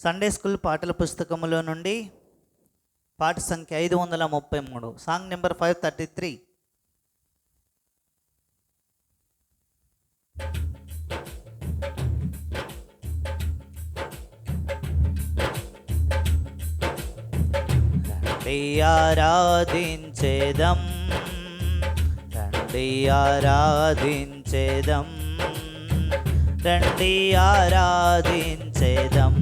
Sunday school పాటల పుస్తకములో నుండి పాట సంఖ్య ఐదు వందల ముప్పై మూడు song number five thirty three రండి ఆరాధించేదం రండి ఆరాధించేదం రండి ఆరాధించేదం.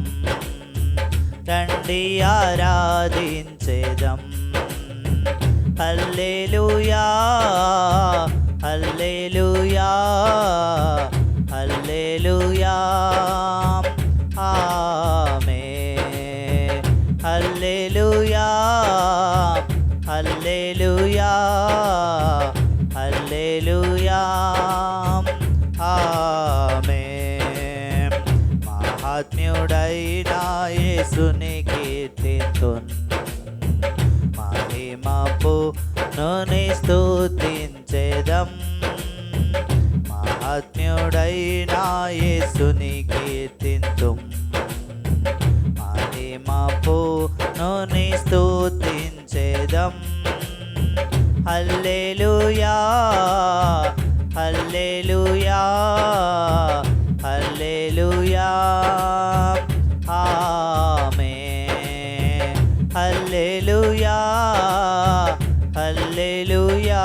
రండి ఆరాధించేదం. హల్లేలుయా హల్లేలుయా హల్లేలుయా. ఆమే హల్లేలుయా హల్లేలుయా హల్లేలుయా. ఆమే మహాత్మ్యుడైనా యేసుని కీర్తితున్. మహిమపు నుని స్తుతించేదం. మహాత్మ్యుడైన యేసుని కీర్తింతుం. మహిమపు నుని స్తుతించేదం. హల్లెలూయా హల్లెలూయా. హల్లెలూయా హల్లెలూయా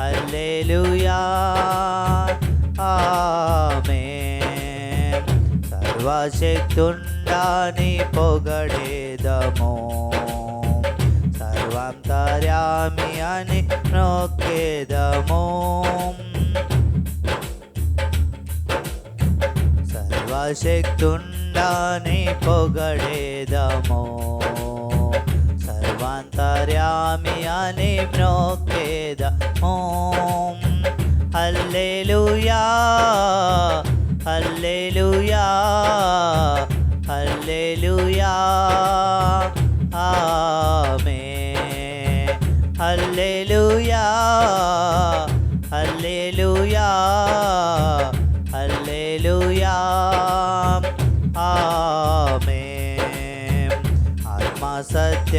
హల్లెలూయా. ఆమె సర్వశక్తుండాని పొగడేదము. సర్వం తర్యామి అని నొక్కేదము. సర్వశక్తుండాని పొగడేదము. సర్వాంతర్యామి అని మ్రోకేదము హల్లేలుయా హల్లేలుయా హల్లేలుయా.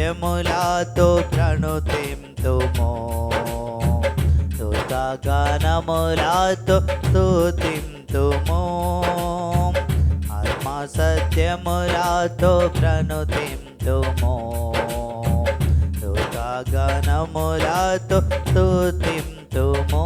సత్యములతో ప్రణుతింతుమో గానములతో స్తుతింతుము ఆత్మ సత్యములతో ప్రణుతింతుము గణములతో స్తుతింతుము